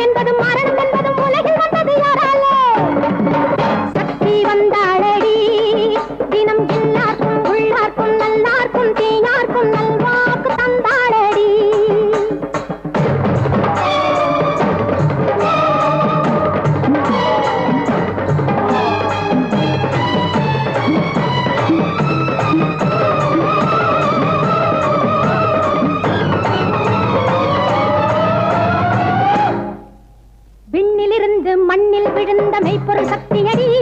என்பதும் இருந்த மெய்ப்பொருள் சக்தியடி.